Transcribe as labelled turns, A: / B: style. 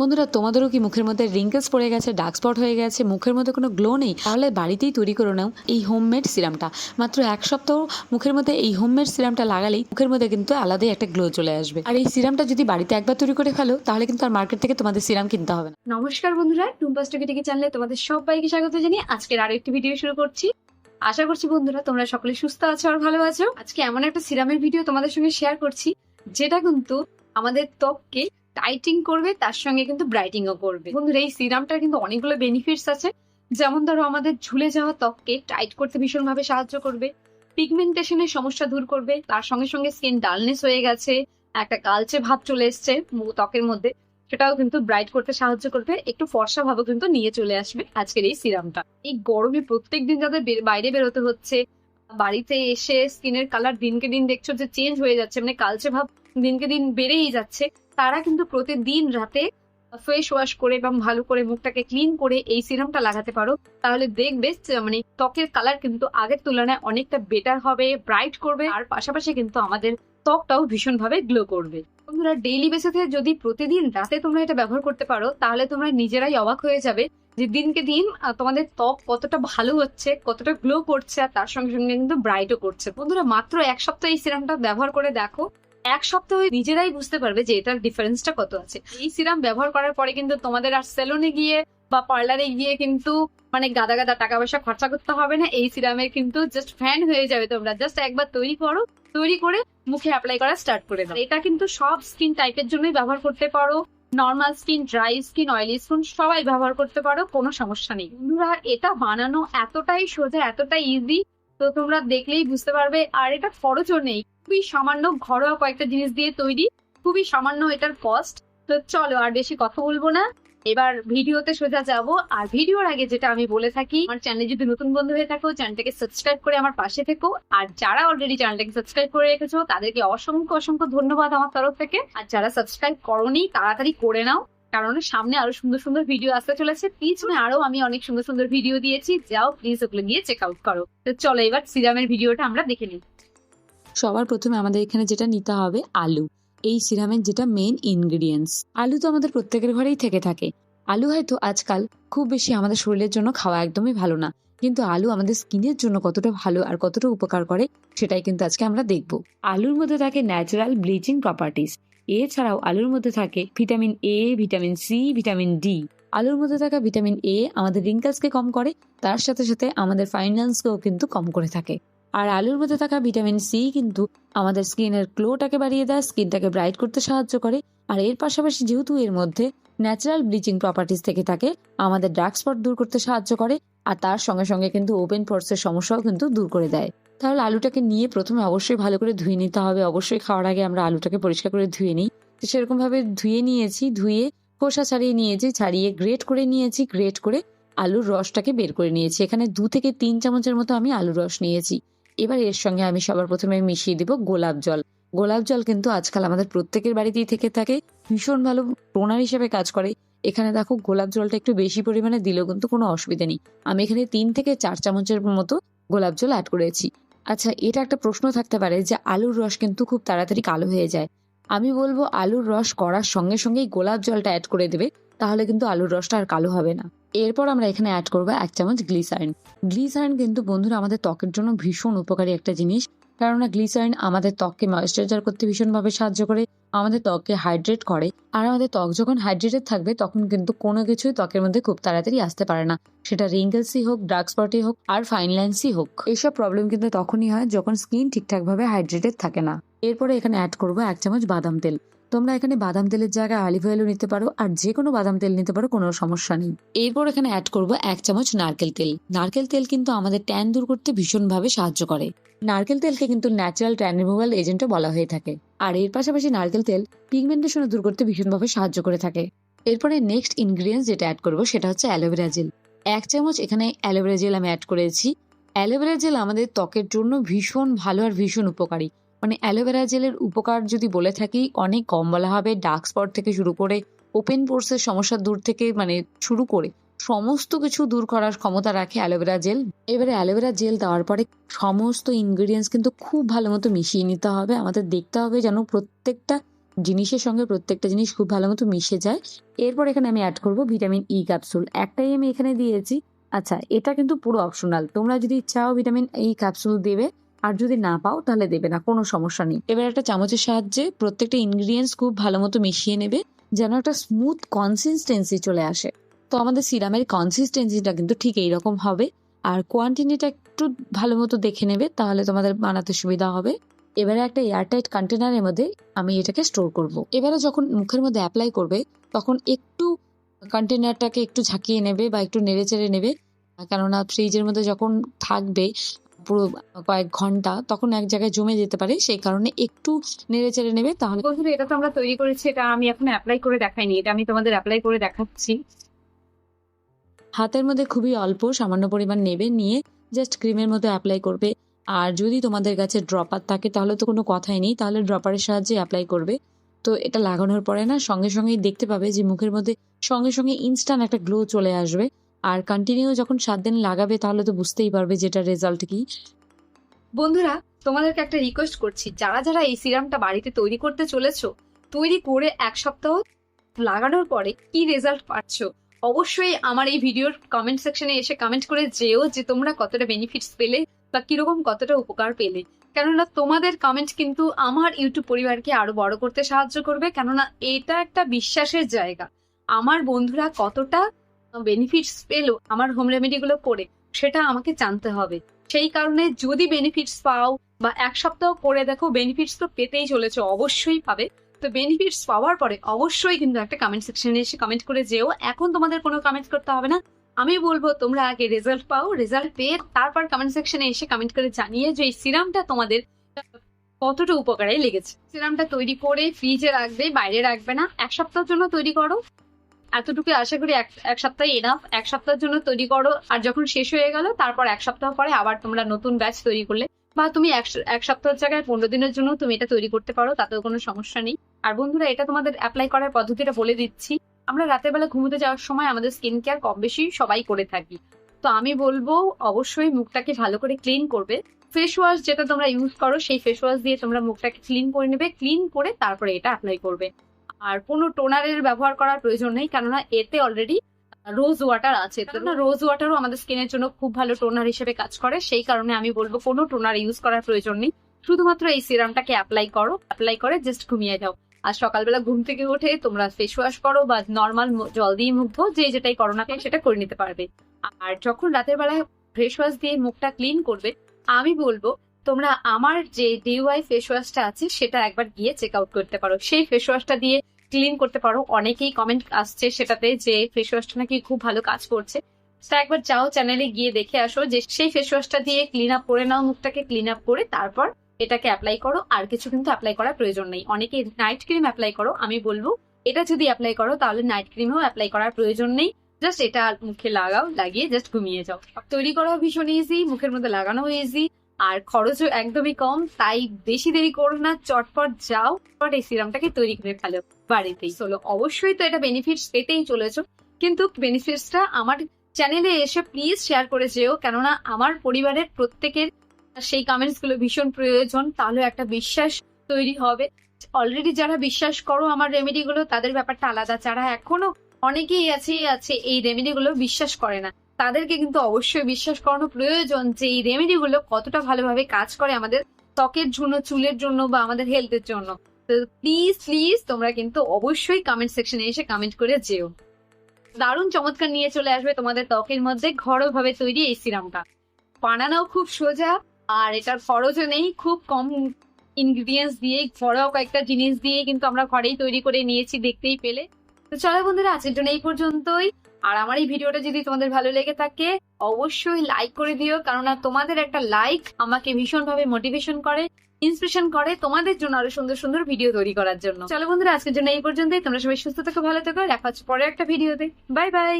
A: বন্ধুরা, তোমাদেরও কি মুখের মধ্যে রিঙ্কেলস পড়ে গেছে ডার্ক স্পট হয়ে গেছে, মুখের মধ্যে কোনো গ্লো নেই? তাহলে বাড়িতেই তৈরি করে নাও এই হোমমেড সিরামটা মাত্র এক সপ্তাহ মুখের মধ্যে এই হোমমেড সিরামটা লাগালেই মুখের মধ্যে কিন্তু আলাদাই একটা গ্লো চলে আসবে। আর এই সিরামটা যদি বাড়িতে একবার তৈরি করে ফেলো, তাহলে কিন্তু আর মার্কেট থেকে তোমাদের সিরাম কিনতে হবে না।
B: নমস্কার বন্ধুরা, টুম্পাস টিকি চ্যানেলে তোমাদের সবাইকে স্বাগত জানিয়ে আজকের আরও একটি ভিডিও শুরু করছি। আশা করছি বন্ধুরা, তোমরা সকলে সুস্থ আছো আর ভালো আছো। আজকে এমন একটা সিরামের ভিডিও তোমাদের সঙ্গে শেয়ার করছি, যেটা কিন্তু আমাদের ত্বককে টাইটিং করবে, তার সঙ্গে কিন্তু ব্রাইটিংও করবে। বন্ধুরা, এই সিরামটার কিন্তু অনেকগুলো বেনিফিটস আছে। যেমন ধরো, আমাদের ঝুলে যাওয়া ত্বককে টাইট করতে ভীষণভাবে সাহায্য করবে। পিগমেন্টেশনের সমস্যা দূর করবে। তার সঙ্গে সঙ্গে স্কিন ডালনেস হয়ে গেছে। একটা কালচে ভাব চলে এসছে ত্বকের মধ্যে। সেটাও কিন্তু ব্রাইট করতে সাহায্য করবে। একটু ফর্সা ভাবও কিন্তু নিয়ে চলে আসবে আজকের এই সিরামটা এই গরমে প্রত্যেকদিন যাদের বে- বাইরে বেরোতে হচ্ছে, বাড়িতে এসে স্কিনের কালার দিনকে দিন দেখছ যে চেঞ্জ হয়ে যাচ্ছে। মানে কালচে ভাব দিনকে দিন বেড়েই যাচ্ছে। তারা কিন্তু প্রতিদিন রাতে ফেস ওয়াশ করে এবং ভালো করে মুখটাকে ক্লিন করে এই সিরামটা লাগাতে পারো। তাহলে দেখবে মানে ত্বকের কালার কিন্তু আগের তুলনায় অনেকটা বেটার হবে ব্রাইট করবে। আর পাশাপাশি কিন্তু আমাদের ত্বকটাও ভীষণভাবে গ্লো করবে। বন্ধুরা ডেইলি বেসিসে যদি প্রতিদিন রাতে তোমরা এটা ব্যবহার করতে পারো, তাহলে তোমরা নিজেরাই অবাক হয়ে যাবে যে দিনকে দিন তোমাদের ত্বক কতটা ভালো হচ্ছে, কতটা গ্লো করছে, আর তার সঙ্গে সঙ্গে কিন্তু ব্রাইটও করছে। বন্ধুরা, মাত্র এক সপ্তাহ এই সিরামটা ব্যবহার করে দেখো। এক সপ্তাহে নিজেরাই বুঝতে পারবে যে এটার ডিফারেন্সটা কত আছে। এই সিরাম ব্যবহার করার পরে কিন্তু তোমাদের আর সেলুনে গিয়ে বা পার্লারে গিয়ে কিন্তু মানে গাদা গাদা টাকা পয়সা খরচা করতে হবে না। এই সিরামের কিন্তু জাস্ট ফ্যান হয়ে যাবে তোমরা। জাস্ট একবার তৈরি করো, তৈরি করে মুখে অ্যাপ্লাই করা স্টার্ট করে দাও। এটা কিন্তু সব স্কিন টাইপের জন্যই ব্যবহার করতে পারো। Normal skin dry skin oily skin সবাই ব্যবহার করতে পারো, কোনো সমস্যা নেই। বন্ধুরা, এটা বানানো এতটাই সোজা, এতটাই ইজি তো তোমরা দেখলেই বুঝতে পারবে। আর এটা খরচও নেই। খুবই সামান্য ঘরোয়া কয়েকটা জিনিস দিয়ে তৈরি, খুবই সামান্য এটার কস্ট তো চলো আর বেশি কথা বলব না। এবার ভিডিওতে সোজা যাব। আর ভিডিওর আগে যেটা আমি বলে থাকি, আমার চ্যানেলে যদি নতুন বন্ধু হয়ে থাকো চ্যানেলটাকে সাবস্ক্রাইব করে আমার পাশে থেকো। আর যারা অলরেডি চ্যানেলটাকে সাবস্ক্রাইব করে রেখেছো, তাদেরকে অসংখ্য অসংখ্য ধন্যবাদ আমার তরফ থেকে। আর যারা সাবস্ক্রাইব করনি, তাড়াতাড়ি করে নাও, কারণ সামনে আরও সুন্দর সুন্দর ভিডিও আসতে চলেছে। পিছনে আরও আমি অনেক সুন্দর সুন্দর ভিডিও দিয়েছি। যাও প্লিজ ওগুলো গিয়ে চেক আউট করো। তো চলো এবার সিরামের ভিডিওটা আমরা দেখে নিই।
A: সবার প্রথমে আমাদের এখানে যেটা নিতে হবে, আলু। এই সিরামের যেটা মেন ইনগ্রিডিয়েন্টস আলু তো আমাদের প্রত্যেকের ঘরেই থেকে থাকে। আলু হয়তো আজকাল খুব বেশি আমাদের শরীরের জন্য খাওয়া একদমই ভালো না। কিন্তু আলু আমাদের স্কিনের জন্য কতটা ভালো আর কতটা উপকার করে, সেটাই কিন্তু আজকে আমরা দেখব। আলুর মধ্যে থাকে ন্যাচারাল ব্লিচিং প্রপার্টিস এছাড়াও আলুর মধ্যে থাকে vitamin A vitamin C vitamin D আলুর মধ্যে থাকা ভিটামিন এ আমাদের রিঙ্কেলসকে কম করে, তার সাথে সাথে আমাদের ফাইন্যান্সকেও কিন্তু কম করে থাকে। আর আলুর মধ্যে থাকা ভিটামিন সি কিন্তু আমাদের স্কিনের গ্লোটাকে বাড়িয়ে দেয়, স্কিনটাকে ব্রাইট করতে সাহায্য করে। আর এর পাশাপাশি যেহেতু এর মধ্যে ন্যাচারাল ব্লিচিং প্রপার্টিস থেকে থাকে, আমাদের ডার্ক স্পট দূর করতে সাহায্য করে আর তার সঙ্গে সঙ্গে কিন্তু ওপেন পোর্সের সমস্যাও কিন্তু দূর করে দেয়। তাহলে আলুটাকে নিয়ে প্রথমে অবশ্যই ভালো করে ধুয়ে নিতে হবে। অবশ্যই খাওয়ার আগে আমরা আলুটাকে পরিষ্কার করে ধুয়ে নিই। তো সেরকম ভাবে ধুয়ে নিয়েছি, ধুয়ে খোসা ছাড়িয়ে নিয়েছি, ছাড়িয়ে গ্রেট করে নিয়েছি গ্রেট করে আলুর রসটাকে বের করে নিয়েছি। এখানে দু থেকে তিন চামচের মতো আমি আলুর রস নিয়েছি। এবার এর সঙ্গে আমি সবার প্রথমে মিশিয়ে দিব গোলাপ জল। গোলাপ জল কিন্তু আজকাল আমাদের প্রত্যেকের বাড়িতেই থেকে থাকে। ভীষণ ভালো টোনার হিসেবে কাজ করে। এখানে দেখো গোলাপ জলটা একটু বেশি পরিমাণে দিলেও কিন্তু কোনো অসুবিধা নেই। আমি এখানে তিন থেকে চার চামচের মতো গোলাপ জল অ্যাড করেছি। আচ্ছা এটা একটা প্রশ্ন থাকতে পারে যে আলুর রস কিন্তু খুব তাড়াতাড়ি কালো হয়ে যায়। আমি বলব আলুর রস করার সঙ্গে সঙ্গেই গোলাপ জলটা অ্যাড করে দেবে, তাহলে কিন্তু আলুর রসটা আর কালো হবে না। এরপর আমরা এখানে অ্যাড করব এক চামচ গ্লিসারিন গ্লিসারিন কিন্তু বন্ধুরা আমাদের ত্বকের জন্য ভীষণ উপকারী একটা জিনিস। কেননা গ্লিসারিন আমাদের ত্বককে ময়েশ্চারাইজার করতে ভীষণভাবে সাহায্য করে, আমাদের ত্বককে হাইড্রেট করে। আর আমাদের ত্বক যখন হাইড্রেটেড থাকবে, তখন কিন্তু কোনো কিছুই ত্বকের মধ্যে খুব তাড়াতাড়ি আসতে পারে না। সেটা রিঙ্কেলসই হোক ডার্ক স্পটই হোক, আর ফাইন লাইন্সই হোক। এইসব প্রবলেম কিন্তু তখনই হয় যখন স্কিন ঠিকঠাকভাবে হাইড্রেটেড থাকে না। এরপরে এখানে অ্যাড করব এক চামচ বাদাম তেল। তোমরা এখানে বাদাম তেলের জায়গায় অলিভ অয়েলও নিতে পারো, আর যে কোনো বাদাম তেল নিতে পারো, কোনো সমস্যা নেই। এরপর এখানে অ্যাড করব এক চামচ নারকেল তেল। নারকেল তেল কিন্তু আমাদের ট্যান দূর করতে ভীষণভাবে সাহায্য করে। নারকেল তেলকে কিন্তু ন্যাচারাল ট্যান রিমুভাল এজেন্টও বলা হয়ে থাকে। আর এর পাশাপাশি নারকেল তেল পিগমেন্টেশনও দূর করতে ভীষণভাবে সাহায্য করে থাকে। এরপরে নেক্সট ইনগ্রিডিয়েন্টস যেটা অ্যাড করব সেটা হচ্ছে অ্যালোভেরা জেল এক চামচ এখানে অ্যালোভেরা জেল আমি অ্যাড করেছি। অ্যালোভেরা জেল আমাদের ত্বকের জন্য ভীষণ ভালো আর ভীষণ উপকারী। মানে অ্যালোভেরা জেলের উপকার যদি বলে থাকি, অনেক কম বলা হবে। ডার্ক স্পট থেকে শুরু করে ওপেন পোর্সের সমস্যা দূর থেকে মানে শুরু করে সমস্ত কিছু দূর করার ক্ষমতা রাখে অ্যালোভেরা জেল। এবারে অ্যালোভেরা জেল দেওয়ার পরে সমস্ত ইনগ্রিডিয়েন্টস কিন্তু খুব ভালো মতো মিশিয়ে নিতে হবে। আমাদের দেখতে হবে যেন প্রত্যেকটা জিনিসের সঙ্গে প্রত্যেকটা জিনিস খুব ভালো মতো মিশে যায়। এরপর এখানে আমি অ্যাড করব ভিটামিন ই ক্যাপসুল একটাই আমি এখানে দিয়েছি। আচ্ছা এটা কিন্তু পুরো অপশনাল তোমরা যদি চাও ভিটামিন ই ক্যাপসুল দেবে আর যদি না পাও তাহলে দেবে না, কোনো সমস্যা নেই। এবার একটা চামচের সাহায্যে প্রত্যেকটা ইনগ্রিডিয়েন্টস খুব ভালো মতো মিশিয়ে নেবে, যেন একটা স্মুথ কনসিস্টেন্সি চলে আসে। তো আমাদের সিরামের কনসিস্টেন্সিটা কিন্তু ঠিক এইরকম হবে। আর কোয়ান্টিটিটা একটু ভালো মতো দেখে নেবে, তাহলে তোমাদের বানাতে সুবিধা হবে। এবারে একটা এয়ারটাইট কন্টেনারের মধ্যে আমি এটাকে স্টোর করব। এবারে যখন মুখের মধ্যে অ্যাপ্লাই করবে, তখন একটু কন্টেনারটাকে একটু ঝাঁকিয়ে নেবে বা একটু নেড়ে চেড়ে নেবে। কেননা ফ্রিজের মধ্যে যখন থাকবে পুরো কয়েক ঘণ্টা তখন এক জায়গায় জমে যেতে পারে সেই কারণে একটু নেড়ে চেড়ে নেবে তাহলে
B: বন্ধুরা এটা তো আমরা তৈরি করেছি এটা আমি এখন অ্যাপ্লাই করে দেখাইনি এটা আমি তোমাদের অ্যাপ্লাই করে দেখাচ্ছি।
A: হাতের মধ্যে খুবই অল্প সামান্য পরিমাণ নেবে নিয়ে জাস্ট ক্রিমের মধ্যে অ্যাপ্লাই করবে। আর যদি তোমাদের কাছে ড্রপার থাকে তাহলে তো কোনো কথাই নেই তাহলে ড্রপারের সাহায্যে অ্যাপ্লাই করবে। তো এটা লাগানোর পরে না সঙ্গে সঙ্গেই দেখতে পাবে যে মুখের মধ্যে সঙ্গে সঙ্গে ইনস্ট্যান্ট একটা গ্লো চলে আসবে। আর কন্টিনিউ যখন সাত দিন লাগাবে, তাহলে তো বুঝতেই পারবে যে এটার রেজাল্ট কি।
B: বন্ধুরা, তোমাদেরকে একটা রিকোয়েস্ট করছি। যারা যারা এই সিরামটা বাড়িতে তৈরি করতে চলেছো, তৈরি করে এক সপ্তাহ লাগানোর পরে কি রেজাল্ট পাচ্ছ? অবশ্যই আমার এই ভিডিওর কমেন্ট সেকশনে এসে কমেন্ট করে যেও যে তোমরা কতটা বেনিফিটস পেলে বা কীরকম কতটা উপকার পেলে। কেননা তোমাদের কমেন্ট কিন্তু আমার ইউটিউব পরিবারকে আরও বড় করতে সাহায্য করবে। কেননা এটা একটা বিশ্বাসের জায়গা। আমার বন্ধুরা কতটা বেনিফিটস পেল আমার হোম রেমেডিগুলো করে, সেটা আমাকে জানতে হবে। সেই কারণে যদি বেনিফিটস পাও বা এক সপ্তাহ করে দেখো বেনিফিটস তো পেতেই চলেছে, অবশ্যই পাবে। তো বেনিফিটস পাওয়ার পরে অবশ্যই কিন্তু একটা কমেন্ট সেকশনে এসে কমেন্ট করে যেও। এখন তোমাদের কোনো কমেন্ট করতে হবে না। আমি বলব, তোমরা আগে রেজাল্ট পাও রেজাল্ট পেয়ে তারপর কমেন্ট সেকশনে এসে কমেন্ট করে জানিয়ে যে এই সিরামটা তোমাদের কতটা উপকারে লেগেছে। সিরামটা তৈরি করে ফ্রিজে রাখবে, বাইরে রাখবে না। এক সপ্তাহের জন্য তৈরি করো। এতটুকু আশা করি এক সপ্তাহে এনাফ এক সপ্তাহের জন্য তৈরি করো। আর যখন শেষ হয়ে গেল, তারপর এক সপ্তাহ পরে আবার তোমরা নতুন ব্যাচ তৈরি করলে। বা তুমি এক সপ্তাহের জায়গায় পনেরো দিনের জন্য তুমি এটা তৈরি করতে পারো, তাতেও কোনো সমস্যা নেই। আর বন্ধুরা, এটা তোমাদের অ্যাপ্লাই করার পদ্ধতিটা বলে দিচ্ছি। আমরা রাতের বেলা ঘুমোতে যাওয়ার সময় আমাদের স্কিন কেয়ার কম বেশি সবাই করে থাকি। তো আমি বলব, অবশ্যই মুখটাকে ভালো করে ক্লিন করবে। ফেস ওয়াশ যেটা তোমরা ইউজ করো, সেই ফেস ওয়াশ দিয়ে তোমরা মুখটাকে ক্লিন করে নেবে। ক্লিন করে তারপরে এটা অ্যাপ্লাই করবে। আর কোনো টোনারের ব্যবহার করার প্রয়োজন নেই, কেননা এতে অলরেডি রোজ ওয়াটার আছে। কেননা রোজ ওয়াটারও আমাদের স্কিনের জন্য খুব ভালো টোনার হিসেবে কাজ করে, সেই কারণে আমি বলব কোনো টোনার ইউজ করার প্রয়োজন নেই। শুধুমাত্র এই সিরামটাকে অ্যাপ্লাই করো অ্যাপ্লাই করে জাস্ট ঘুমিয়ে যাও। আর সকালবেলা ঘুম থেকে উঠে তোমরা ফেস ওয়াশ করো বা নর্মাল জল দিয়ে মুখ ধো যে যেটাই করো না সেটা করে নিতে পারবে। আর যখন রাতের বেলায় ফেস ওয়াশ দিয়ে মুখটা ক্লিন করবে, আমি বলব তোমরা আমার যে ডিওয়াই ফেস ওয়াশটা আছে, সেটা একবার গিয়ে চেক আউট করতে পারো। সেই ফেস ওয়াশটা দিয়ে ক্লিন করতে পারো। অনেকেই কমেন্ট আসছে সেটাতে যে ফেস ওয়াশটা নাকি খুব ভালো কাজ করছে। তা একবার যাও চ্যানেলে গিয়ে দেখে আসো যে সেই ফেস ওয়াশটা দিয়ে ক্লিন আপ করে নাও, মুখটাকে ক্লিন আপ করে তারপর এটাকে অ্যাপ্লাই করো। আর কিছু কিন্তু অ্যাপ্লাই করার প্রয়োজন নেই। অনেকে নাইট ক্রিম অ্যাপ্লাই করো, আমি বলব, এটা যদি অ্যাপ্লাই করো তাহলে নাইট ক্রিমও অ্যাপ্লাই করার প্রয়োজন নেই। জাস্ট এটা মুখে লাগাও, লাগিয়ে জাস্ট ঘুমিয়ে যাও। তৈরি করাও ভীষণ ইজি মুখের মধ্যে লাগানো ইজি আর খরচও একদমই কম, তাই বেশি দেরি করো না, চটপট যাও। পর এই সিরামটাকে তৈরি করে ফেলো বাড়িতেই। চলো, অবশ্যই তো এটা বেনিফিটস পেতেই চলেছো, কিন্তু বেনিফিটসটা আমার চ্যানেলে এসে প্লিজ শেয়ার করে যেও, কেননা আমার পরিবারের প্রত্যেকের সেই কমেন্টসগুলো ভীষণ প্রয়োজন, তাহলে একটা বিশ্বাস তৈরি হবে। অলরেডি যারা বিশ্বাস করো আমার রেমেডি গুলো তাদের ব্যাপারটা আলাদা। যারা এখনও অনেকেই আছে আছে, এই রেমেডি গুলো বিশ্বাস করে না। তাদেরকে কিন্তু অবশ্যই বিশ্বাস করানো প্রয়োজন যে এই রেমেডি গুলো কতটা ভালোভাবে কাজ করে আমাদের ত্বকের জন্য, চুলের জন্য বা আমাদের হেলথের জন্য। তো প্লিজ প্লিজ তোমরা কিন্তু অবশ্যই কমেন্ট সেকশনে এসে কমেন্ট করে যেও। দারুণ চমৎকার নিয়ে চলে আসবে তোমাদের ত্বকের মধ্যে ঘরোভাবে তৈরি এই সিরামটা বানানো খুব সোজা আর এটার খরচও নেই, খুব কম ইনগ্রিডিয়েন্টস দিয়ে, ঘরোয়া কয়েকটা জিনিস দিয়ে কিন্তু আমরা ঘরেই তৈরি করে নিয়েছি দেখতেই পেলে। তো চলো বন্ধুরা, আজকের জন্য এই পর্যন্তই। আর আমার এই ভিডিওটা যদি তোমাদের ভালো লেগে থাকে, অবশ্যই লাইক করে দিও, কেননা তোমাদের একটা লাইক আমাকে ভীষণভাবে মোটিভেশন করে ইন্সপিরেশন করে তোমাদের জন্য আরও সুন্দর সুন্দর ভিডিও তৈরি করার জন্য। চলো বন্ধুরা, আজকের জন্য এই পর্যন্তই। তোমরা সবাই সুস্থ থাকো, ভালো থাকো, দেখা হচ্ছে পরে একটা ভিডিওতে বাই বাই